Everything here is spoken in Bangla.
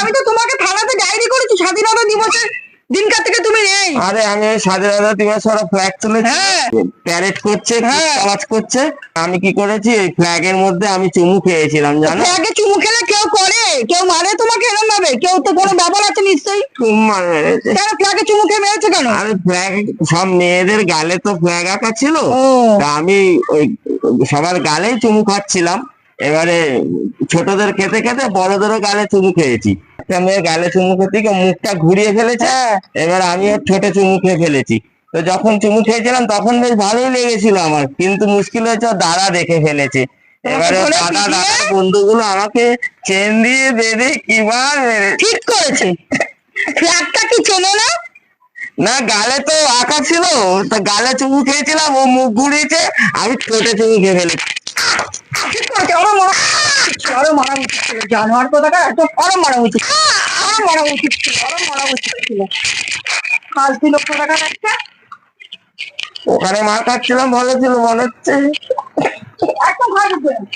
আমি তো তোমাকে থানাতে ডায়েরি করেছি স্বাধীনতা দিবসের দিনকার থেকে তুমি নেই। আরে আমি স্বাধীনতা দিবস ওরা ফ্ল্যাগ তুলেছি হ্যাঁ। প্যারেড করছে হ্যাঁ। করছে। আমি কি করেছি? এই ফ্ল্যাগ এর মধ্যে আমি চুমু খেয়েছিলাম জানো? চুমু কেউ করে কেউ মারে তোমাকে এরম ভাবে কেউ তো কোনো আছে নিশ্চয়ই? মেরেছে কেন ফ্ল্যাগে চুমু খেয়ে মেরেছে কেন? আরে ফ্ল্যাগ সব মেয়েদের গালে তো ফ্ল্যাগ আঁকা ছিল। তা আমি ওই সবার গালেই চুমু খাচ্ছিলাম। এবারে ছোটদের খেতে খেতে বড়দেরও গালে চুমু খেয়েছি। একটা মেয়ের গালে চুমু খেতে গিয়ে মুখটা ঘুরিয়ে ফেলেছে এবার আমি ওর ঠোঁটে চুমু খেয়ে ফেলেছি। তো যখন চুমু খেয়েছিলাম তখন বেশ ভালোই লেগেছিল আমার। কিন্তু মুশকিল হয়েছে দাদা দেখে ফেলেছে। বন্ধুগুলো আমাকে চেন দিয়ে বেঁধে কিবার ঠিক করেছে। ফ্ল্যাগটা কি চেনে না? না গালে তো আঁকা ছিল তা গালে চুমু খেয়েছিলাম ও মুখ ঘুরিয়েছে আমি ঠোঁটে চুমু খেয়ে ফেলেছি। মারা উচিত ছিল জানোয়ার কোথাকার এত আরও মারা উচিত আরও মারা উচিত ছিল আরও মারা উচিত ছিল ফালতু লোক কোথাকার একটা? ওখানে মার খাচ্ছিলাম ভালো ছিল মনে হচ্ছে। well.